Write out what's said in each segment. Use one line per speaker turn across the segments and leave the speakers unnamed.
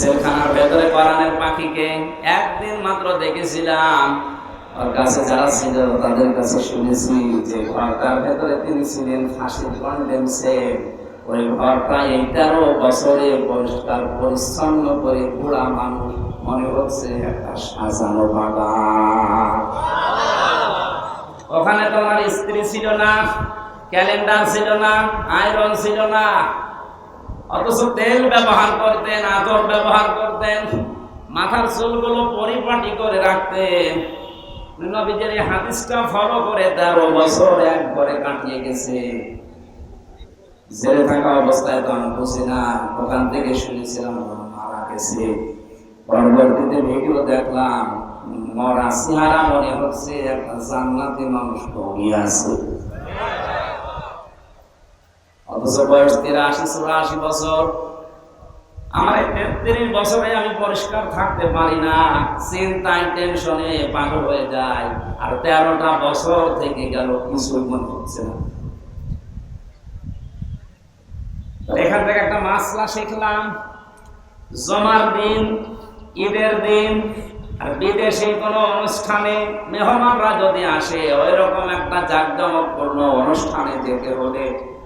সেলখানার ভেতরে কোরআনের পাখিকে একদিন মাত্র দেখেছিলাম। ওর কাছে যারা ছিল তাদের কাছে শুনেছি যে ঘরটার ভেতরে তিনি ছিলেন ফাঁসির কন্ডেমসে ওই ঘরটা এই বছরে পরিষ্কার, পরিচ্ছন্ন করে বুড়া মানুষ মনে হচ্ছে একটা সাজানো ওখানে তোমার স্ত্রী ছিল না, ক্যালেন্ডার ছিল না, আয়রন ছিল না। অথচ তেল ব্যবহার করতেন, আতর ব্যবহার করতেন। মাথার চুলগুলো পরিপাটি করে রাখতেন। এই হাদিসটা ফলো করে তেরো বছর এক করে কাটিয়ে গেছে। জেলে থাকা অবস্থায় তো আমি বুঝি না ওখান থেকে শুনেছিলাম মারা গেছে। পরবর্তীতে ভিডিও দেখলাম, মরা চেহারা মনে হচ্ছে, একটা জান্নাতি মানুষ ঘুমিয়ে আছে। অথচ বয়স তিরাশি, চুরাশি বছর। আমার তেত্রিশ বছরে আমি পরিষ্কার থাকতে পারি না। চিন্তায়, টেনশনে পাগল হয়ে আর তেরোটা বছর থেকে গেল মনে হচ্ছে না। এখান থেকে একটা মাসলা শিখলাম। জমার দিন, ঈদের দিন, আর বিদেশে কোনো অনুষ্ঠানে মেহমানরা যদি আসে ওই রকম একটা জাঁকজমকপূর্ণ অনুষ্ঠানে যেতে হলে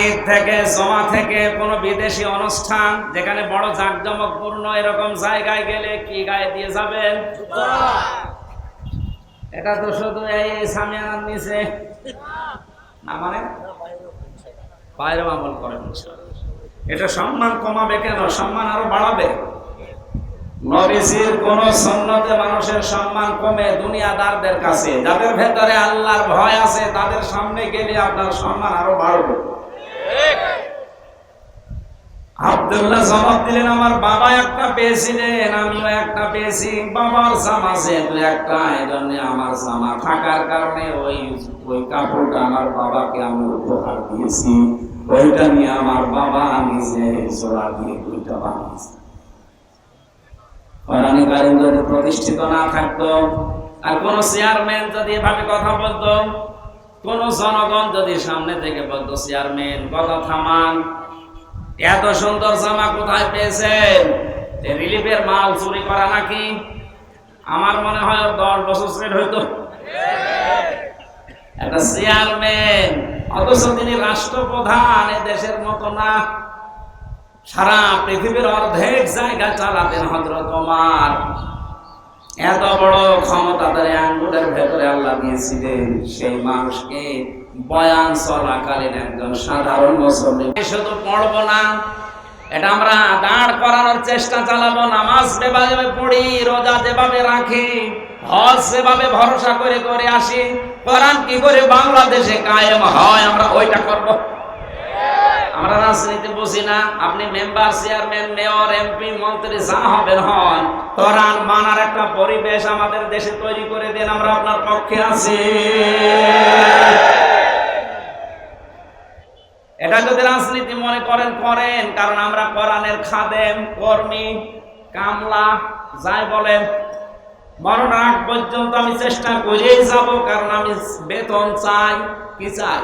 ঈদ থেকে, জমা থেকে কোনো বিদেশি অনুষ্ঠান যেখানে বড় জাঁকজমকপূর্ণ এরকম জায়গায় গেলে কি গায়ে দিয়ে যাবেন? এটা তো শুধু এই না মানে? বাইরে আমল এটা সম্মান কমাবে কেন? সম্মান আরও বাড়াবে। নবীজির কোন মানুষের সম্মান কমে দুনিয়াদারদের কাছে। যাদের ভেতরে আল্লাহর ভয় আছে, তাদের সামনে গেলে আপনার সম্মান আরও বাড়বে। আব্দুল্লাহ জবাব দিলেন, আমার বাবা একটা পেয়েছিলেন, আমিও একটা পেয়েছি। বাবার জামা যেহেতু একটা আমার জামা থাকার কারণে ওই ওই কাপড়টা আমার বাবাকে আমি উপহার দিয়েছি। ওইটা নিয়ে আমার বাবা নিজে দিয়ে দুইটা বানিয়েছি। যদি প্রতিষ্ঠিত না থাকতো, আর কোন চেয়ারম্যান যদি এভাবে কথা বলতো কোন জনগণ যদি সামনে থেকে বলতো, চেয়ারম্যান কথা থামান। এত সুন্দর জামা কোথায় পেয়েছেন? রিলিফের মাল চুরি করা নাকি? আমার মনে হয় দশ বছর সেট হইতো। একটা চেয়ারম্যান, অথচ তিনি রাষ্ট্রপ্রধান, এ দেশের মতো না। সারা পৃথিবীর অর্ধেক জায়গা চালাতেন হজরত ওমার। এত বড় ক্ষমতা তার আঙ্গুলের ভেতরে আল্লাহ দিয়েছিলেন, সেই মানুষকে বয়ান চলাকালীন একজন সাধারণ মুসলিম শুধু পড়ব না, এটা আমরা দাঁড় করানোর চেষ্টা চালাবো, নামাজ যেভাবে পড়ি, রোজা যেভাবে রাখি, হজ সেভাবে ভরসা করে করে আসি, কোরআন কি করে বাংলাদেশে কায়েম হয় আমরা ওইটা করব। আমরা রাজনীতি বুঝি না, আপনি মেম্বার, চেয়ারম্যান, মেয়র, এমপি, মন্ত্রী, যা হবেন হন পরিবেশ আমাদের দেশে তৈরি করে দেন, আমরা আপনার পক্ষে আছি। এটা যদি রাজনীতি মনে করেন করেন, কারণ আমরা কোরআনের খাদেম, কর্মী, কামলা, যাই বলেন। মরণ আগ পর্যন্ত আমি চেষ্টা করেই যাব, কারণ আমি বেতন চাই, কি চাই?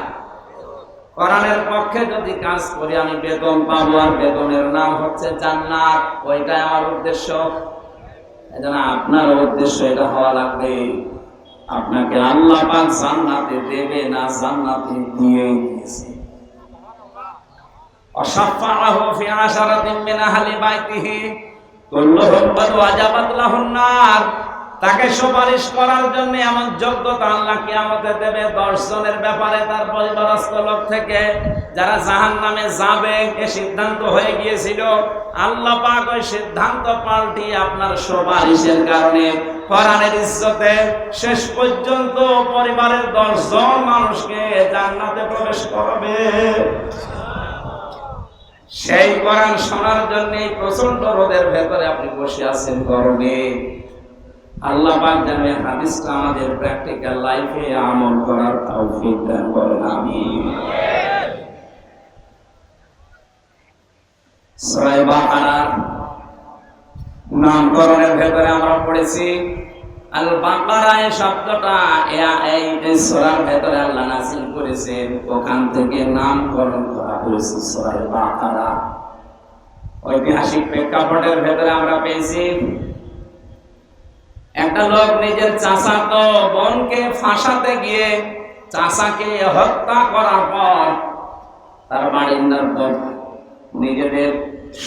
কোরআনের পক্ষে যদি কাজ করি, আমি বেতন পাবো, আর বেতনের নাম হচ্ছে জান্নাত। ওইটাই আমার উদ্দেশ্য। আপনার উদ্দেশ্য এটা হওয়া লাগবে। আপনাকে আল্লাহ পাক জান্নাতে দেবে না জান্নাতে দিয়ে দিয়েছে। অসাফারাহু ফি আশারাতিন মিন তাকে সুপারিশ করার জন্য এমন যোগ্যতা আল্লাহ কিয়ামতে দেবে। দর্শনের ব্যাপারে তার পরিবারস্থ লোক থেকে যারা জাহান নামে যাবে, এ সিদ্ধান্ত হয়ে গিয়েছিল। আল্লাহ পাক ওই সিদ্ধান্ত পাল্টিয়ে আপনার সুপারিশের কারণে কোরআনের ইজ্জতে শেষ পর্যন্ত পরিবারের দশজন মানুষকে জান্নাতে প্রবেশ করাবে। সেই কোরআন শোনার জন্য প্রচণ্ড রোদের ভেতরে আপনি বসে আছেন গরমে। যেন এই হাদিসটা আমাদের প্র্যাকটিক্যাল লাইফে আমল করার তৌফিক দান করেন নামকরণের ভেতরে আমরা পড়েছি আল শব্দটা এই ভেতরে আল্লাহ করেছেন, ওখান থেকে নামকরণ করা হয়েছে সূরা বাকারা। ঐতিহাসিক প্রেক্ষাপটের ভেতরে আমরা পেয়েছি একটা লোক নিজের চাচাতো বোনকে ফাঁসাতে গিয়ে চাচাকে হত্যা করার পর তার বাড়ির নিজেদের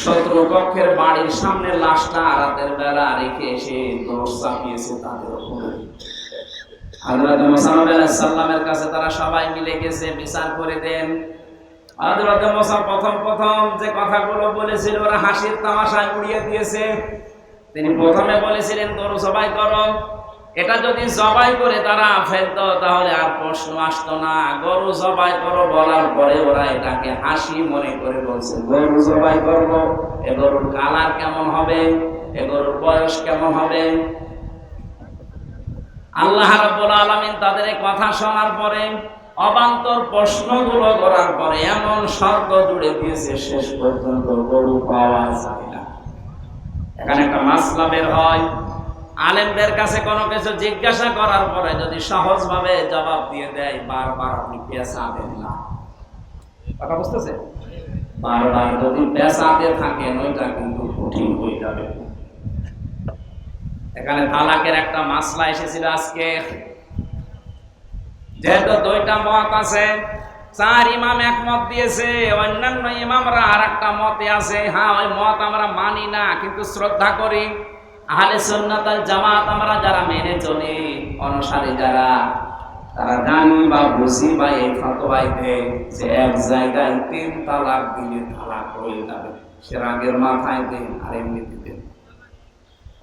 শত্রুপক্ষের বাড়ির সামনে লাশটা রাতের বেলা রেখে এসে দোষ চাপিয়েছে তাদের উপরে। হযরত মুসা আলাইহিস কাছে তারা সবাই মিলে গেছে, বিচার করে দেন। হযরত মুসা প্রথম প্রথম যে কথাগুলো বলেছিল, ওরা হাসির তামাশায় উড়িয়ে দিয়েছে। তিনি প্রথমে বলেছিলেন, গরু জবাই করো। এটা যদি জবাই করে তারা ফেলতো, তাহলে আর প্রশ্ন আসতো না। গরু জবাই করো বলার পরে ওরা এটাকে হাসি মনে করে বলছে, গরু জবাই করব এ গরুর কালার কেমন হবে? এ গরুর বয়স কেমন হবে? আল্লাহ রাব্বুল আলামিন তাদের কথা শোনার পরে অবান্তর প্রশ্নগুলো করার পরে এমন স্বর্গ জুড়ে দিয়েছে, শেষ পর্যন্ত গরু পাওয়া যায়। এখানে একটা মাসলা বের হয়। আলেমদের কাছে কোনো কিছু জিজ্ঞাসা করার পরে যদি সহজভাবে জবাব দিয়ে দেয়, বারবার আপনি পেশাবেন না। কথা বুঝতেছে বারবার যদি পেশাতে থাকেন, ওইটা কিন্তু কঠিন হয়ে যাবে। এখানে তালাকের একটা মাসলা এসেছিল আজকে। যেহেতু দুইটা মত আছে চার ইমাম একমত দিয়েছে, অন্যান্য ইমামরা আর একটা মতে আছে হ্যাঁ ওই মত আমরা মানি না, কিন্তু শ্রদ্ধা করি। আহলে সুন্নাত আল জামাত আমরা যারা মেনে চলি, অনুসারী যারা, তারা জানি বা বুঝি বা এই ফতোয়াইতে যে এক জায়গায় তিন তালাক দিলে তালাক হয়ে যাবে, সে রাগের মাথায় দিন আর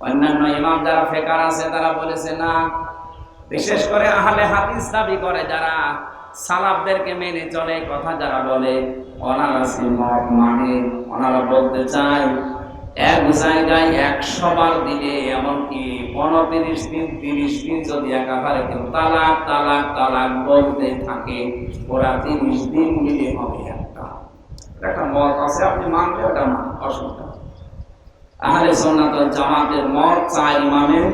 অন্যান্য ইমাম যারা ফেকার আছে, তারা বলেছে না, বিশেষ করে আহলে হাদিস দাবি করে যারা সালাফদেরকে মেনে চলে, কথা যারা বলে ওনারা সে মত মানে ওনারা বলতে চায়, এক জায়গায় একশো বার দিলে এমনকি পনেরো দিন, তিরিশ দিন যদি একাধারে কেউ তালাক তালাক তালাক বলতে থাকে, ওরা তিরিশ দিন মিলে হবে একটা একটা মত আছে, আপনি মানলে ওটা অসুবিধা। আহলে সুন্নাতুল জামাতের মত চাই ইমামের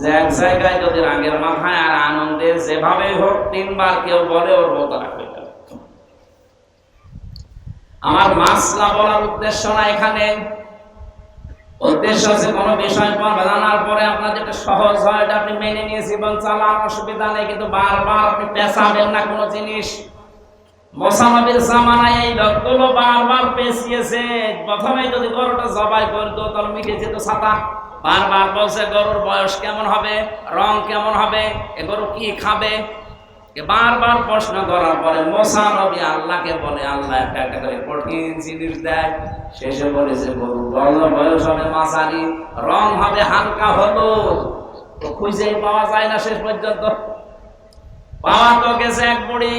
যে এক জায়গায় যদি রাগের মাথায় আর আনন্দে যেভাবে হোক তিনবার কেউ বলে, ওর মতো রাখবে আমার মাসলা বলার উদ্দেশ্য না এখানে। উদ্দেশ্য আছে কোনো বিষয় জানার পরে আপনার যেটা সহজ হয়, এটা আপনি মেনে নিয়েছি এবং চালান, অসুবিধা নেই, কিন্তু বারবার আপনি পেঁচাবেন না কোনো জিনিস। মোসানবীর জামানায় এই লোকগুলো বারবার পেঁচিয়েছে। প্রথমে যদি গরুটা জবাই করতো তাহলে মিটে যেত ছাতা। বারবার বলছে, গরুর বয়স কেমন হবে? রং কেমন হবে? এ গরু কি খাবে? বারবার প্রশ্ন করার পরে মোসানবী আল্লাহকে বলে, আল্লাহ একটা একটা করে কঠিন জিনিস দেয়। শেষে বলেছে, গরু বড় বয়স হবে মাঝারি, রং হবে হালকা হলো খুঁজেই পাওয়া যায় না শেষ পর্যন্ত। পাওয়া তো গেছে এক বুড়ি।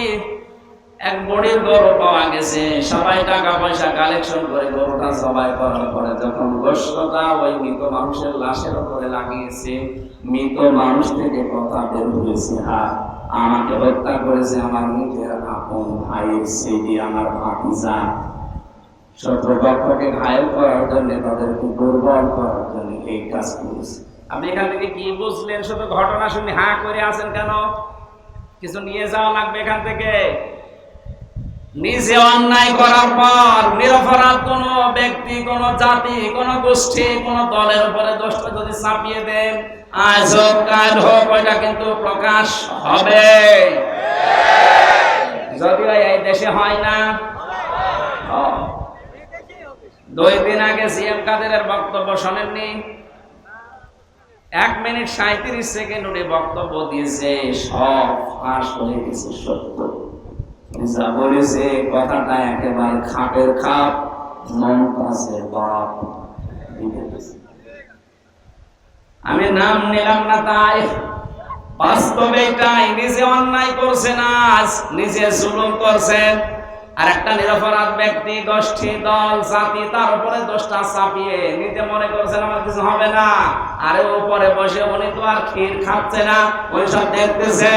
এক বড়ির গরু পাওয়া গেছে। সবাই টাকা পয়সা কালেকশন করে গরুটা সবাই করার পরে যখন গোষ্ঠটা ওই মৃত মানুষের লাশের উপরে লাগিয়েছে, মৃত মানুষ থেকে কথা বের হয়েছে হ্যাঁ আমাকে হত্যা করেছে আমার নিজের আপন ভাইয়ের সেদি আমার ভাতিজা। শত্রুপক্ষকে ঘায়ল করার জন্য, তাদেরকে দুর্বল করার জন্য এই কাজ করেছে। আপনি এখান থেকে কি বুঝলেন? শুধু ঘটনা শুনে হা করে আছেন কেন? কিছু নিয়ে যাওয়া লাগবে এখান থেকে? নিজে অন্যায় করার পর নিরপরাধ কোন ব্যক্তি, কোন জাতি, কোন গোষ্ঠী, কোন দলের উপরে দোষটা যদি চাপিয়ে দেন আজ হোক, কাল হোক, ওইটা কিন্তু প্রকাশ হবে। যদিও এই দেশে হয় না। দুই দিন আগে সিএম কাদেরের বক্তব্য শোনেননি। এক মিনিট সাঁত্রিশ সেকেন্ড উনি বক্তব্য দিয়েছে, সব ফাঁস হয়ে গেছে সত্য। যা বলেছে কথাটা একেবারে খাপের খাপ, মমতাজের বাপ। আমি নাম নিলাম না তাই। বাস্তবে তাই নিজে অন্যায় করছে না, আজ নিজে জুলুম করছেন আর একটা নিরপরাধ ব্যক্তি, গোষ্ঠী, দল, জাতি, তার উপরে দোষটা চাপিয়ে নিজে মনে করছেন আমার কিছু হবে না। আরে উপরে বসে উনি তো আর ক্ষীর খাচ্ছে না ওই সব দেখতেছে।